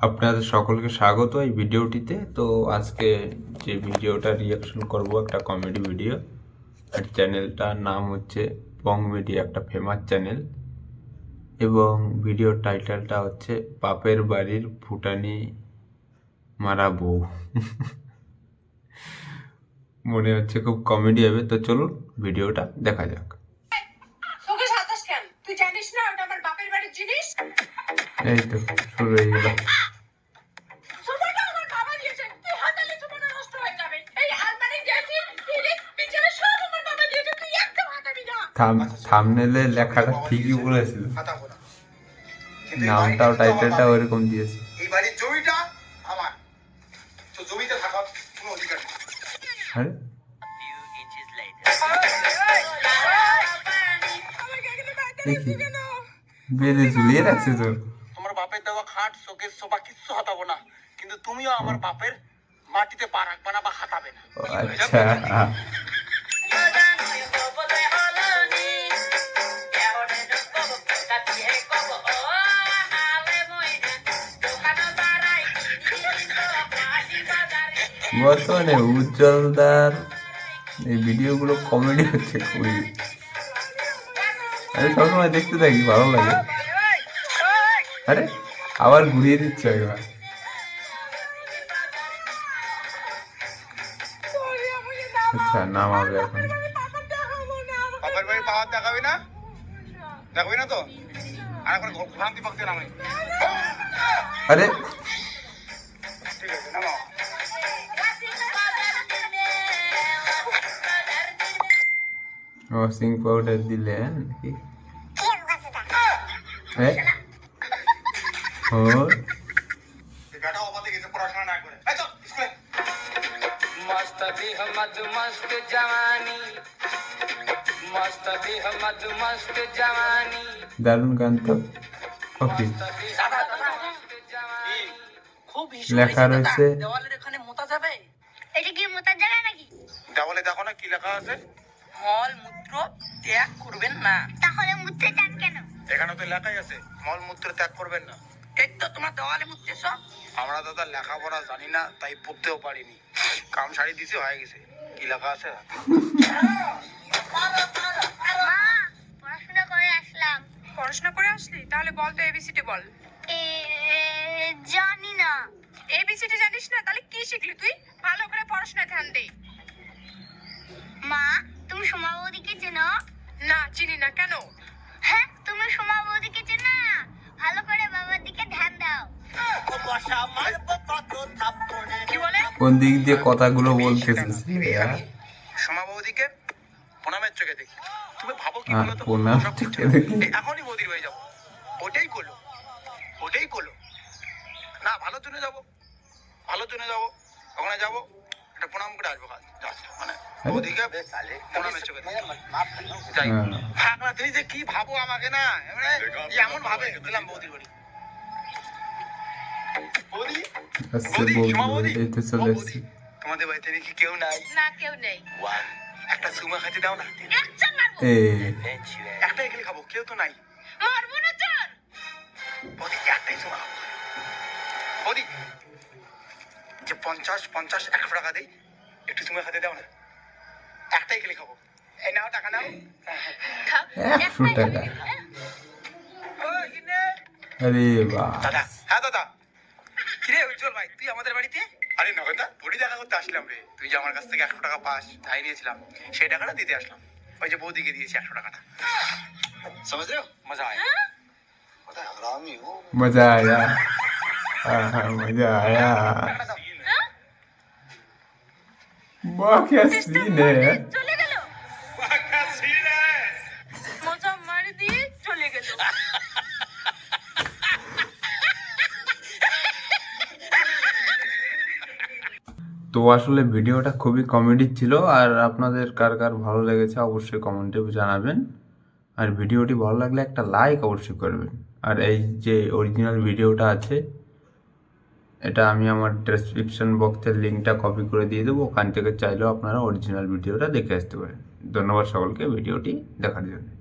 আপনাদের সকলকে স্বাগত এই ভিডিওটিতে। তো আজকে যে ভিডিওটা রিয়াকশন করব একটা কমেডি ভিডিও আর চ্যানেলটার নাম হচ্ছে পং মিডিয়া একটা ফেমাস চ্যানেল এবং ভিডিওর টাইটেলটা হচ্ছে বাপের বাড়ির ফুটানি মারা বউ। মনে হচ্ছে খুব কমেডি হবে। তো চলুন ভিডিওটা দেখা যাক। এই তো শুরু হয়ে গেল সোফাটা আমার বাবা দিয়েছে তুই হাতালে সোফাটা নষ্ট হয়ে যাবে এই আলমারি ড্রেসিং ফ্রিজ বিছানা সব আমার বাবা দিয়েছে তুই একদম হাতাবি না থাম থামনেলে লেখাটা ঠিকই বলেছিল। নামটাও তো টাইটেলটাও দিয়েছে। এই বাড়ির জমিটা আমার। তো জমিতে থাকার কোনো অধিকার নেই। আরে। আমাকে এখানে বাড়িতে দেখি। বেঁধে ঝুলিয়ে রাখছে তো। তোমার বাপের দেওয়া খাট শোকের সোফা কিচ্ছু হাতাবো না। কিন্তু তুমিও আমার বাপের মাটিতে পা রাখবা না বা হাতাবে না। আচ্ছা। বর্তমানে উজ্জ্বলদার। এই ভিডিওগুলো কমেডি হচ্ছে খুবই। আমি সবসময় দেখতে থাকি ভালো লাগে। আরে আবার ঘুরিয়ে দিচ্ছে একবার আচ্ছা নাম হবে এখন। বাপের বাড়ি পাওয়ার দেখাবি না? দেখাবি না তো? এখন আরে ওয়াশিং পাউডার দিলেন নাকি হ্যাঁ ওর এই বেটা অবাতে গেছে পড়াশোনা না করে এই চল স্কুলে मस्त भी मद मस्त जवानी मस्त भी मद मस्त जवानी দারুণ গান তো ওকে খুব লেখা রয়েছে দেওয়ালের এখানে মোতা যাবে এটা কি মোতার জায়গা নাকি দেওয়ালে দেখো না কি লেখা আছে? মল মূত্র ত্যাগ করবেন না। তাহলে মুততে চান কেন? এখানে তো লেখাই আছে মলমূত্র ত্যাগ করবেন না। এই তো তোমার দেওয়ালে মুততেছ আমরা দাদা লেখাপড়া জানি না তাই পড়তেও পারিনি। কাম শাড়ি দিছে হয়ে গেছে। কি লেখা আছে? মা পড়াশোনা করে আসলাম। পড়াশোনা করে আসলি? তাহলে বল তো এবিসিডি বল। এ জানি না। এবিসিডি জানিস না? তাহলে কি শিখলি তুই? ভালো করে পড়াশোনায় ধ্যান দে। মা তুমি সোমা বৌদিকে চেনো? না চিনি না কেন? হ্যাঁ তুমি সোমা বৌদিকে চেনো? না ভালো করে বাবার দিকে ধ্যান দাও। কোন দিক দিয়ে কথাগুলো বলতেছে হ্যাঁ? সোমা বৌদিকে প্রণামের চোখে দেখি। তুমি ভাবো কি বলো তো প্রণাম চোখে দেখি। এখনই বৌদির হয়ে যাব। ওটাই করল। ওটাই করল। না ভালো জন্য যাব। ভালো জন্য যাব। ওখানে যাব। একটা প্রণাম করে আসব কাজ মানে বৌদিকে প্রণামের চোখে দেখি। যাই। ভাগ না তুমি যে কি ভাবো আমাকে না এমন ভাবে দিলাম বৌদির বাড়ি। বৌদি? বৌদি বৌদি সোমা বৌদি? বলতেই তো চলে ও এসছি বৌদি, তোমাদের বাড়িতে নাকি কেউ নাই। না কেউ নেই। একটা সুমা খাইতে দাও না। একজন মারবো। একটা এগুলি খাব কেউ তো নাই। মারবো না চল বৌদি একটাই সুমা খাব। বৌদি যে পঞ্চাশ পঞ্চাশ একশো টাকা দেই একটু সুমা খাইতে দাও না। একটাই গেলে খাবো এই নাও টাকা নাও একশো টাকা আরে বাহ দাদা হ্যাঁ দাদা কিরে উজ্জ্বল ভাই তুই আমাদের বাড়িতে আরে নগদা বড়ি দেখা করতে আসলাম রে তুই যে আমার কাছ থেকে একশো টাকা পাস তাই নিয়েছিলাম সেই টাকাটা দিতে আসলাম ওই যে বৌদিকে দিয়েছি একশো টাকাটা समझ रहे हो मजा आया पता है हरामी हो मजा आया তো আসলে ভিডিওটা খুবই কমেডি ছিল, আর আপনাদের কার কার ভালো লেগেছে অবশ্যই কমেন্টে জানাবেন। আর ভিডিওটি ভালো লাগলে একটা লাইক অবশ্যই করবেন। আর এই যে অরিজিনাল ভিডিওটা আছে এটা আমি আমার ডেসক্রিপশন বক্সের লিঙ্কটা কপি করে দিয়ে দেবো। ওখান থেকে চাইলেও আপনারা অরিজিনাল ভিডিওটা দেখে আসতে পারেন। ধন্যবাদ সকলকে, ভিডিওটি দেখার জন্য।